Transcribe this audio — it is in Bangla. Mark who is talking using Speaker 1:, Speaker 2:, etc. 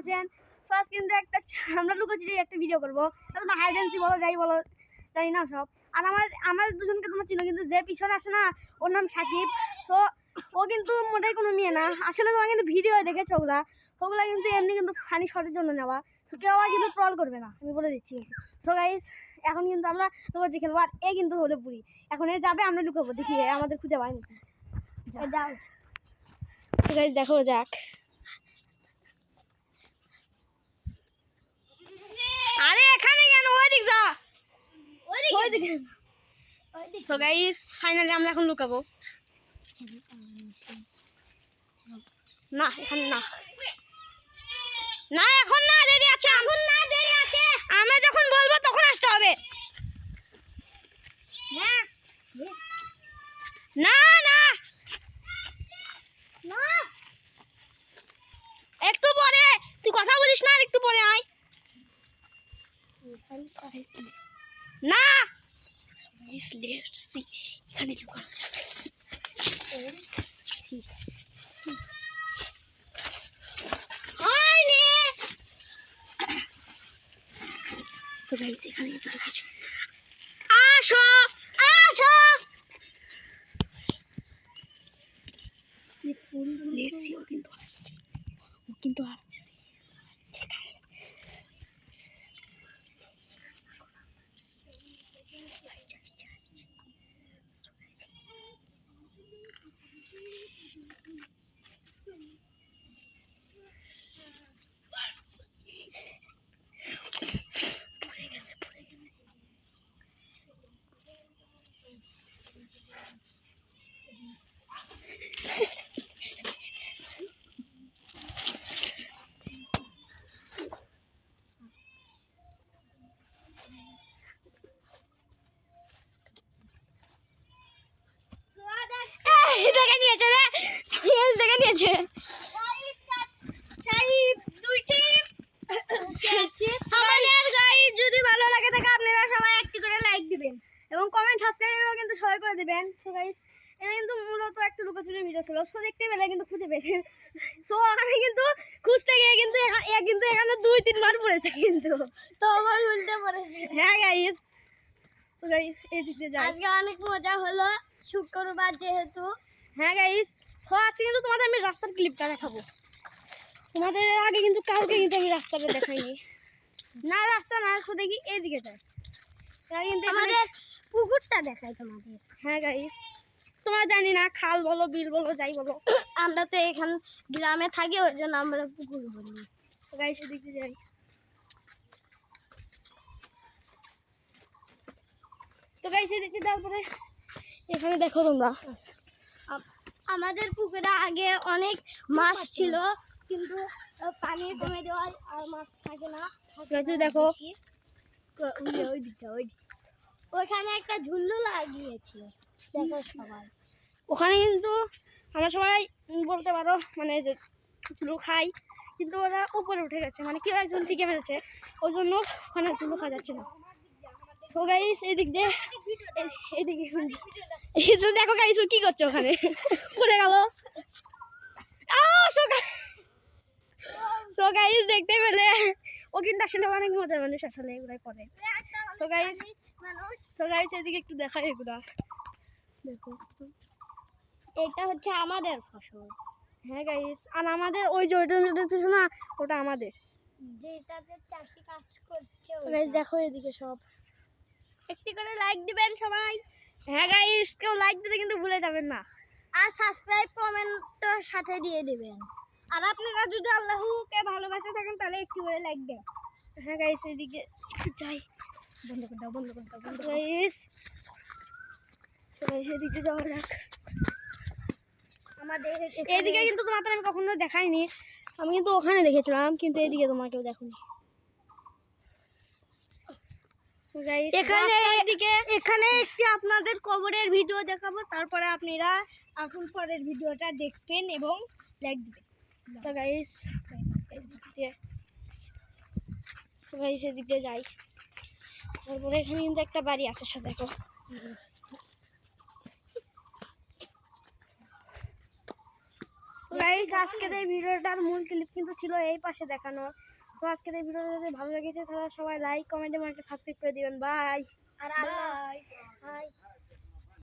Speaker 1: আছেন? ফার্স্ট কিন্তু একটা আমরা লুকোচুরি একটা ভিডিও করব। তারপর হাইডেন্সি বলো যাই বলো জানি না সব। আর আমার আমার দুজনকে তোমরা চিনো কিন্তু যে পিছনে আসে না ওর নাম সাকিব। সো ও কিন্তু মোটাই কোনো মেয়ে না। আসলে তোমার কিন্তু ভিডিও দেখেছ ওগুলা? ওগুলা কিন্তু এমনি কিন্তু ফানি শটের জন্য নেওয়া। তো কেউ আবার কিন্তু ট্রল করবে না আমি বলে দিচ্ছি। সো গাইস এখন কিন্তু আমরা লুকোচুরি খেলব আর এ কিন্তু হলো পুরি এখন এ যাবে আমরা লুকাবো। দেখি আমাদের খুঁজে পাইনি যাও। গাইস দেখো যাক আরে এখানে কেন ওইদিক যা ওইদিকে সো গাইস ফাইনালি আমরা এখন লুকাবো। না এখানে না। না এখন না আছে এখন না দেরি আছে আমরা যখন বলব তখন আসতে হবে হ্যাঁ না না না একটু পরে তুই কথা বলিস না আর একটু পরে আয় না এখানে লুকানো যাবে তো গাইস এখানে আসো ও কিন্তু আসছে ও কিন্তু আসছে Thank you. নিয়েছে আমাদের গাই যদি ভালো লাগে থাকে আপনারা সবাই একটি করে লাইক দিবেন। এবং কমেন্ট সাবস্ক্রাইবও কিন্তু সবাই করে দিবেন। সো গাইস এটা কিন্তু মূলত একটা লুকোচুরি ভিডিও ছিল। সো দেখতে পেলে কিন্তু খুঁজে পেয়েছে। সো আমি কিন্তু খুঁজতে গিয়ে কিন্তু কিন্তু এখানে দুই তিনবার পড়েছে কিন্তু। তো আমার উল্টে পড়েছে। হ্যাঁ গাইস তো গাইস এই দিকে যাই। আজকে অনেক মজা হলো। শুক্রবার যেহেতু। হ্যাঁ গাইস সো আজকে কিন্তু তোমাদের আমি রাস্তার ক্লিপটা দেখাবো। তোমাদের আগে কিন্তু কাউকে কিন্তু আমি রাস্তাটা দেখাইনি। না রাস্তা না শুধু দেখি এইদিকে যায়। কিন্তু আমাদের পুকুরটা দেখাই তোমাদের। হ্যাঁ গাইস তোমরা জানি না খাল বলো বিল বলো যাই বলো। আমরা তো এখান গ্রামে থাকি ওই জন্য আমরা পুকুর বলি। গাইস এদিকে যাই। তো গাইস এদিকে তারপরে এখানে দেখো তোমরা। আমাদের পুকুরে আগে অনেক মাছ ছিল কিন্তু পানি জমে দেওয়ায় আর মাছ থাকে না গাছে দেখো। ওই দিকটা ওই ওখানে একটা ঝুল্লু লাগিয়েছে দেখো সবাই। ওখানে কিন্তু আমরা সবাই বলতে পারো মানে যে ঝুলু খাই কিন্তু ওরা উপরে উঠে গেছে। মানে কেউ একজন টিকে ফেলেছে ওই জন্য ওখানে ঝুলু খাওয়া যাচ্ছে না। তো গাইস এদিক দিয়ে এদিকে এই যে দেখো গাইস ও কি করছে ওখানে? পড়ে গেল। সো গাইস দেখতে পেলে। ও কিন্তু আসলে অনেক মজার মানুষ আসলে এগুলো করে। তো গাইস তো গাইস এদিকে একটু দেখাই এগুলা। দেখো। এটা হচ্ছে আমাদের ফসল। হ্যাঁ গাইস আর আমাদের ওই যে ওইটা দেখতেছো না ওটা আমাদের। যেটাতে চাষি কাজ করছে গাইস দেখো এদিকে সব। একটি করে লাইক দিবেন সবাই। হ্যাঁ গাইস কেউ লাইক দিতে কিন্তু ভুলে যাবেন না। আর সাবস্ক্রাইব কমেন্টের সাথে দিয়ে দিবেন। আর আপনারা যদি আল্লাহকে ভালোবাসে থাকেন তাহলে একটু করে লাইক দেন। হ্যাঁ গাইস এদিকে একটু যাই। বন্ধ করে দাও বন্ধ করে দাও বন্ধ গাইস গাইস এদিকে যাওয়া যাক আমাদের এদিকে কিন্তু তোমাদের আমি কখনো দেখাইনি। আমি কিন্তু ওখানে দেখেছিলাম কিন্তু এদিকে তোমাকেও দেখোনি। এখানে এখানে একটি আপনাদের কবরের ভিডিও দেখাবো তারপরে আপনারা এখন পরের ভিডিওটা দেখবেন এবং লাইক দিবেন। তো গাইস গাইস এদিকে যাই। তারপরে এখানে কিন্তু একটা বাড়ি আছে সে দেখো। গাইস আজকের এই ভিডিওটার মূল ক্লিপ কিন্তু ছিল এই পাশে দেখানোর তো আজকের এই ভিডিওটা যদি ভালো লেগেছে তাহলে সবাই লাইক কমেন্ট এবং একটা সাবস্ক্রাইব করে দিবেন। By
Speaker 2: R
Speaker 1: by